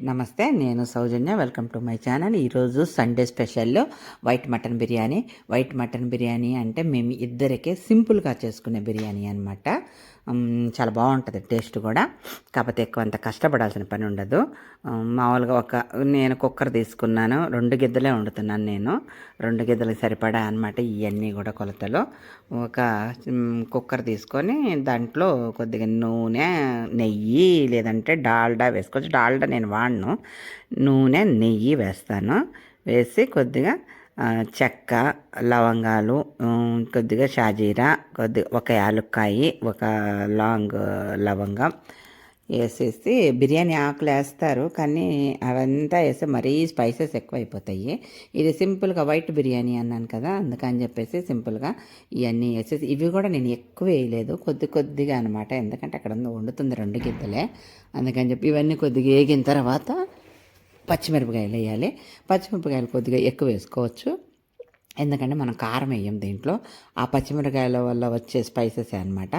నమస్తే నేను Soujanya. Welcome to my channel. ఈరోజు Sunday స్పెషల్లో white mutton biryani. White mutton biryani అంటే మేము ఇద్దరికే సింపుల్గా చేసుకునే బిర్యానీ అనమాట చాలా బాగుంటుంది టేస్ట్ కూడా. కాకపోతే ఎక్కువ అంత కష్టపడాల్సిన పని ఉండదు. మామూలుగా ఒక నేను కుక్కర్ తీసుకున్నాను రెండు గిద్దలే వండుతున్నాను నేను. రెండు గిద్దలకు సరిపడా అనమాట ఇవన్నీ కూడా కొలతలు. ఒక కుక్కర్ తీసుకొని దాంట్లో కొద్దిగా నూనె నెయ్యి లేదంటే డాల్డా వేసుకోవచ్చు. డాల్డా నేను వాడను. నూనె నెయ్యి వేస్తాను. వేసి కొద్దిగా చెక్క లవంగాలు కొద్దిగా షాజీరా కొద్దిగా ఒక యాలుక్కాయి ఒక లాంగ్ లవంగం వేసేసి బిర్యానీ ఆకులు వేస్తారు. కానీ అవంతా వేస్తే మరీ స్పైసెస్ ఎక్కువైపోతాయి. ఇది సింపుల్గా వైట్ బిర్యానీ అన్నాను కదా అందుకని చెప్పేసి సింపుల్గా ఇవన్నీ వేసేసి ఇవి కూడా నేను ఎక్కువ వేయలేదు. కొద్ది కొద్దిగా అనమాట ఎందుకంటే అక్కడ వండుతుంది రెండు గిద్దలే. అందుకని చెప్పి ఇవన్నీ కొద్దిగా వేగిన తర్వాత పచ్చిమిరపకాయలు వేయాలి. పచ్చిమిరపకాయలు కొద్దిగా ఎక్కువ వేసుకోవచ్చు. ఎందుకంటే మనం కారం వేయం దీంట్లో. ఆ పచ్చిమిరకాయల వల్ల వచ్చే స్పైసెస్ అన్నమాట.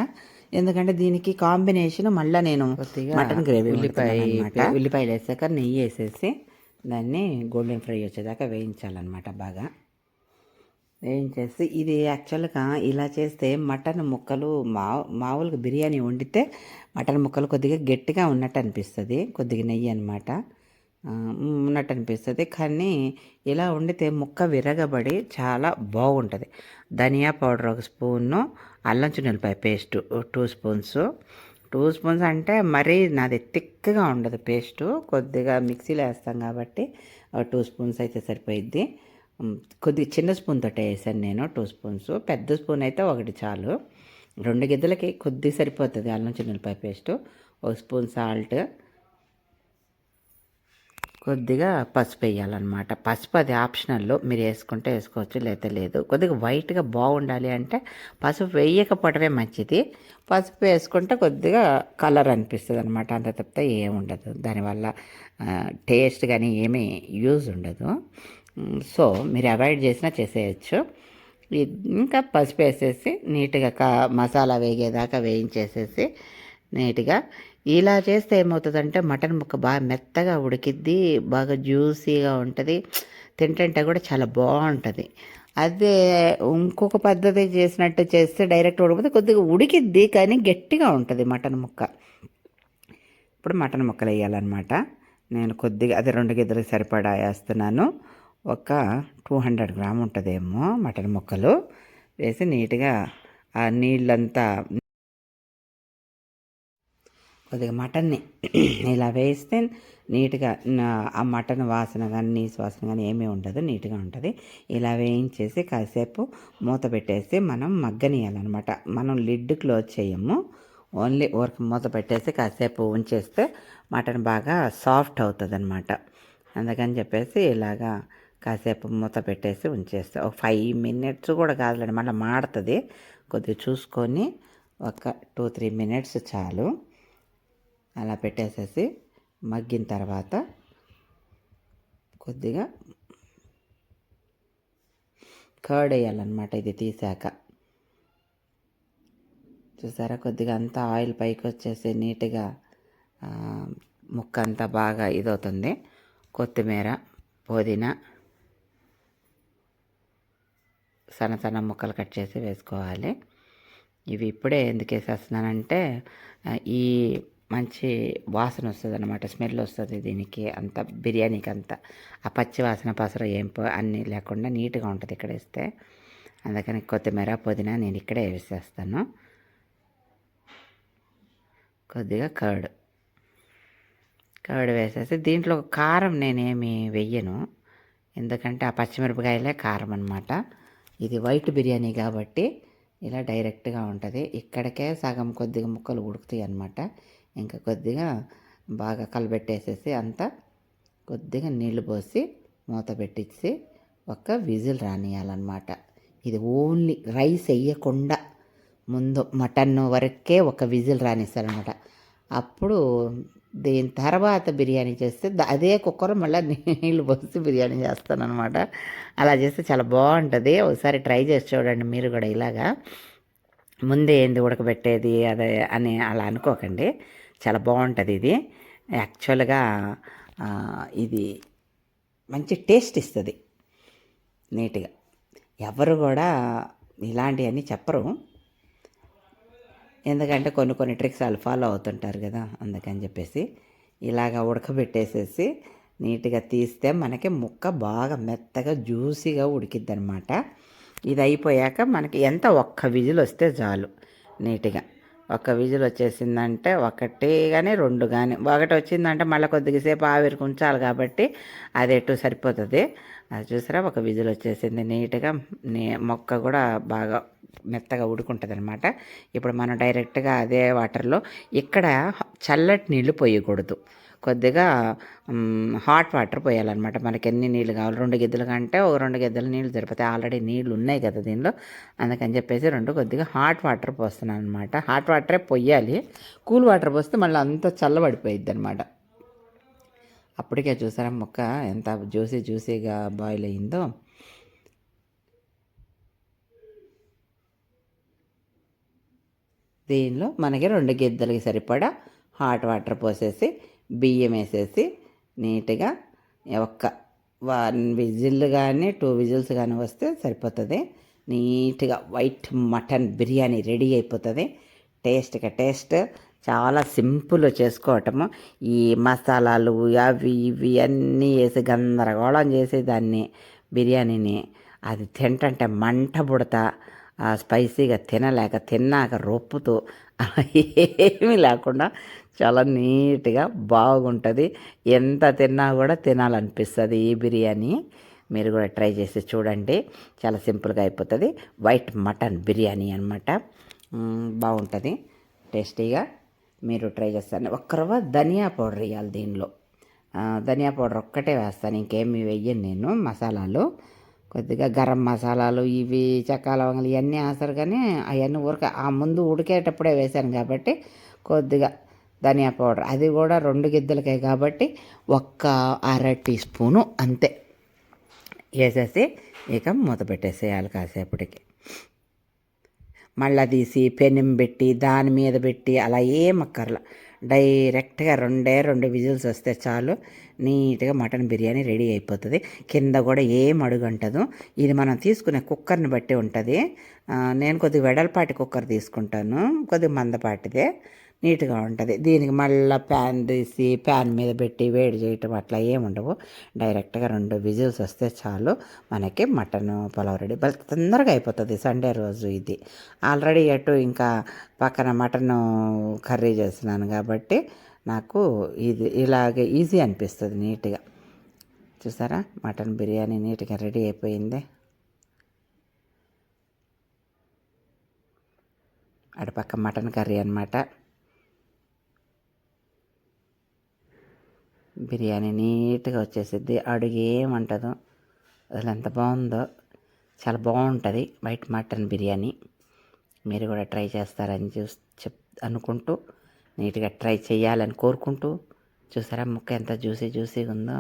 ఎందుకంటే దీనికి కాంబినేషన్ మళ్ళీ నేను మటన్ గ్రేవీ ఉల్లిపాయ ఉల్లిపాయలు వేసాక నెయ్యి వేసేసి దాన్ని గోల్డెన్ ఫ్రై వచ్చేదాకా వేయించాలన్నమాట బాగా. వేయించేసి ఇది యాక్చువల్గా ఇలా చేస్తే మటన్ ముక్కలు మా మామూలుగా బిర్యానీ వండితే మటన్ ముక్కలు కొద్దిగా గట్టిగా ఉన్నట్టు అనిపిస్తుంది. కొద్దిగా నెయ్యి అనమాట ఉన్నట్టు అనిపిస్తుంది కానీ ఇలా వండితే ముక్క విరగబడి చాలా బాగుంటుంది ధనియా పౌడర్ ఒక స్పూను అల్లం చున్నెలపాయ paste two spoons. Two spoons అంటే మరీ నాది థిక్గా ఉండదు పేస్టు. కొద్దిగా మిక్సీలో వేస్తాం కాబట్టి టూ స్పూన్స్ అయితే సరిపోయిద్ది. కొద్ది కొద్దిగా చిన్న స్పూన్ తోటే వేసాను నేను టూ స్పూన్స్. పెద్ద స్పూన్ అయితే ఒకటి చాలు. రెండు గిద్దలకి కొద్ది సరిపోతుంది అల్లం చున్నెలపాయ పేస్ట్. ఒక స్పూన్ సాల్ట్. కొద్దిగా పసుపు వేయాలన్నమాట. పసుపు అది ఆప్షనల్లో మీరు వేసుకుంటే వేసుకోవచ్చు లేకపోతే లేదు. కొద్దిగా వైట్గా బాగుండాలి అంటే పసుపు వేయకపోవడమే మంచిది. పసుపు వేసుకుంటే కొద్దిగా కలర్ అనిపిస్తుంది అనమాట అంత తప్పితే ఏముండదు దానివల్ల టేస్ట్ కానీ ఏమీ యూజ్ ఉండదు. సో మీరు అవాయిడ్ చేసినా చేసేయచ్చు. ఇంకా పసుపు వేసేసి నీట్గా కా మసాలా వేగేదాకా వేయించేసేసి నీట్గా ఇలా చేస్తే ఏమవుతుందంటే మటన్ ముక్క బాగా మెత్తగా ఉడికిద్ది బాగా జ్యూసీగా ఉంటుంది. తింటుంటే కూడా చాలా బాగుంటుంది. అదే ఇంకొక పద్ధతి చేసినట్టు చేస్తే డైరెక్ట్ ఉడికితే కొద్దిగా ఉడికిద్ది కానీ గట్టిగా ఉంటుంది మటన్ ముక్క. ఇప్పుడు మటన్ ముక్కలు వేయాలన్నమాట. నేను కొద్దిగా అదే రెండు గిద్దలు సరిపడా వేస్తున్నాను. ఒక టూ హండ్రెడ్ గ్రామ్ ఉంటుందేమో మటన్ ముక్కలు. వేసి నీట్గా ఆ నీళ్ళంతా కొద్దిగా మటన్ని ఇలా వేస్తే నీట్గా ఆ మటన్ వాసన కానీ నీసు వాసన కానీ ఏమీ ఉండదు నీట్గా ఉంటుంది. ఇలా వేయించేసి కాసేపు మూత పెట్టేసి మనం మగ్గనియాలన్నమాట. మనం లిడ్ క్లోజ్ చేయము. ఓన్లీ ఊరికి మూత పెట్టేసి కాసేపు ఉంచేస్తే మటన్ బాగా సాఫ్ట్ అవుతుంది అనమాట అందుకని చెప్పేసి ఇలాగా కాసేపు మూత పెట్టేసి ఉంచేస్తే. ఒక ఫైవ్ మినిట్స్ కూడా కాదులేండి మళ్ళీ మాడుతుంది. కొద్దిగా చూసుకొని ఒక టూ త్రీ మినిట్స్ చాలు. అలా పెట్టేసేసి మగ్గిన తర్వాత కొద్దిగా కర్డ్ వేయాలన్నమాట ఇది తీసాక. చూసారా? కొద్దిగా అంతా ఆయిల్ పైకి వచ్చేసి నీట్గా ముక్క అంతా బాగా ఇదవుతుంది. కొత్తిమీర పుదీనా సన్న సన్న ముక్కలు కట్ చేసి వేసుకోవాలి. ఇవి ఇప్పుడే ఎందుకు వేసేస్తున్నానంటే ఈ మంచి వాసన వస్తుంది అనమాట స్మెల్ వస్తుంది దీనికి అంత బిర్యానీకి అంత ఆ పచ్చి వాసన పసర ఏం అన్నీ లేకుండా నీట్గా ఉంటుంది ఇక్కడ వేస్తే. అందుకని కొత్తిమీర పుదీనా నేను ఇక్కడే వేసేస్తాను. కొద్దిగా కర్డ్. కర్డ్ వేసేసి దీంట్లో కారం నేనేమి వెయ్యను. ఎందుకంటే ఆ పచ్చిమిరపకాయలే కారం అనమాట ఇది వైట్ బిర్యానీ కాబట్టి ఇలా డైరెక్ట్గా ఉంటుంది. ఇక్కడికే సగం కొద్దిగా ముక్కలు ఉడుకుతాయి అనమాట ఇంకా కొద్దిగా బాగా కలబెట్టేసేసి అంతా కొద్దిగా నీళ్ళు పోసి మూత పెట్టించి ఒక విజిల్ రానియాలన్నమాట. ఇది ఓన్లీ రైస్ వేయకుండా ముందు మటన్ వరకే ఒక విజిల్ రానిస్తారనమాట అప్పుడు దీని తర్వాత బిర్యానీ చేస్తే అదే కుక్కర్ మళ్ళీ నీళ్ళు పోసి బిర్యానీ చేస్తాననమాట అలా చేస్తే చాలా బాగుంటుంది. ఒకసారి ట్రై చేసి చూడండి మీరు కూడా ఇలాగా. ముందే ఏంది ఉడకబెట్టేది అదే అని అలా అనుకోకండి. చాలా బాగుంటుంది ఇది. యాక్చువల్గా ఇది మంచి టేస్ట్ ఇస్తుంది. నీట్గా. ఎవరు కూడా ఇలాంటివన్నీ చెప్పరు. ఎందుకంటే కొన్ని కొన్ని ట్రిక్స్ వాళ్ళు ఫాలో అవుతుంటారు కదా అందుకని చెప్పేసి ఇలాగ ఉడకబెట్టేసేసి నీట్గా తీస్తే మనకి ముక్క బాగా మెత్తగా జ్యూసీగా ఉడికిద్ది అనమాట ఇది అయిపోయాక మనకి ఎంత ఒక్క విజిల్ వస్తే చాలు నీట్గా. ఒక్క విజిల్ వచ్చేసిందంటే ఒకటి కానీ రెండు కానీ ఒకటి వచ్చిందంటే మళ్ళీ కొద్దిసేపు ఆవిరి ఉంచాలి కాబట్టి అది ఎటు సరిపోతుంది. అది చూసారా? ఒక విజిల్ వచ్చేసింది. నీట్గా నీ మొక్క కూడా బాగా మెత్తగా ఉడుకుంటుంది అనమాట ఇప్పుడు మనం డైరెక్ట్గా అదే వాటర్లో ఇక్కడ చల్లటి నీళ్ళు పోయకూడదు. కొద్దిగా హాట్ వాటర్ పోయాలన్నమాట. మనకి ఎన్ని నీళ్ళు కావాలి? రెండు గిద్దలు కంటే ఒక రెండు గిద్దలు నీళ్ళు సరిపోతాయి. ఆల్రెడీ నీళ్ళు ఉన్నాయి కదా దీనిలో. అందుకని చెప్పేసి రెండు కొద్దిగా హాట్ వాటర్ పోస్తున్నాను అనమాట హాట్ వాటరే పొయ్యాలి కూల్ వాటర్ పోస్తే మళ్ళీ అంతా చల్లబడిపోయిద్ది అనమాట అప్పటికే చూసారా మొక్క ఎంత జ్యూసీ జ్యూసీగా బాయిల్ అయిందో. దీనిలో మనకి రెండు గిద్దలకి సరిపడా హాట్ వాటర్ పోసేసి బియ్యం వేసేసి నీట్గా ఒక్క వన్ విజిల్ కానీ టూ విజిల్స్ కానీ వస్తే సరిపోతుంది. నీట్గా వైట్ మటన్ బిర్యానీ రెడీ అయిపోతుంది. టేస్ట్గా టేస్ట్ చాలా సింపుల్ చేసుకోవటము. ఈ మసాలాలు అవి ఇవి అన్నీ వేసి గందరగోళం చేసేదాన్ని బిర్యానీని. అది తింటంటే మంట పుడతా ఆ స్పైసీగా తినలేక తిన్నాక రొప్పుతూ ఏమీ లేకుండా చాలా నీట్గా బాగుంటుంది. ఎంత తిన్నా కూడా తినాలనిపిస్తుంది ఈ బిర్యానీ. మీరు కూడా ట్రై చేసి చూడండి. చాలా సింపుల్గా అయిపోతుంది. వైట్ మటన్ బిర్యానీ అనమాట బాగుంటుంది. టేస్టీగా మీరు ట్రై చేస్తాను. ఒక్క రవ్వ ధనియా పౌడర్ వేయాలి దీనిలో. ధనియా పౌడర్ ఒక్కటే వేస్తాను. ఇంకేమి వెయ్యను నేను మసాలాలు. కొద్దిగా గరం మసాలాలు ఇవి చక్కాల వంగలు ఇవన్నీ వేస్తారు కానీ అవన్నీ ఊరికే ఆ ముందు ఉడికేటప్పుడే వేశాను కాబట్టి కొద్దిగా ధనియా పౌడర్. అది కూడా రెండు గిద్దలకే కాబట్టి ఒక్క అర టీ స్పూను అంతే. వేసేసి ఇక మూత పెట్టేసేయాలి కాసేపటికి. మళ్ళీ తీసి పెనం పెట్టి దాని మీద పెట్టి అలా ఏం మక్కర్ల డైరెక్ట్గా రెండే రెండు విజిల్స్ వస్తే చాలు. నీట్గా మటన్ బిర్యానీ రెడీ అయిపోతుంది. కింద కూడా ఏం అడుగంటదు. ఇది మనం తీసుకునే కుక్కర్ని బట్టి ఉంటుంది. నేను కొద్దిగా వెడల్పాటి కుక్కర్ తీసుకుంటాను. కొద్దిగా మందపాటిదే. నీట్గా ఉంటుంది. దీనికి మళ్ళీ ప్యాన్ తీసి ప్యాన్ మీద పెట్టి వేడి చేయటం అట్లా ఏమి ఉండవు. డైరెక్ట్గా రెండు విజిల్స్ వస్తే చాలు మనకి మటన్ పులావ్ రెడీ. బల్ తొందరగా అయిపోతుంది సండే రోజు ఇది. ఆల్రెడీ అటు ఇంకా పక్కన మటన్ కర్రీ చేస్తున్నాను కాబట్టి నాకు ఇది ఇలాగే ఈజీ అనిపిస్తుంది నీట్గా. చూసారా? మటన్ బిర్యానీ నీట్గా రెడీ అయిపోయింది. అటుపక్క మటన్ కర్రీ అనమాట బిర్యానీ నీట్గా వచ్చేసిద్ది. అడుగు ఏమంటదు అసలు ఎంత బాగుందో. చాలా బాగుంటుంది వైట్ మటన్ బిర్యానీ. మీరు కూడా ట్రై చేస్తారని చూస్ చెప్ అనుకుంటూ నీట్గా ట్రై చేయాలని కోరుకుంటూ. చూసారా ముక్క ఎంత జ్యూసీ జ్యూసీగా ఉందో.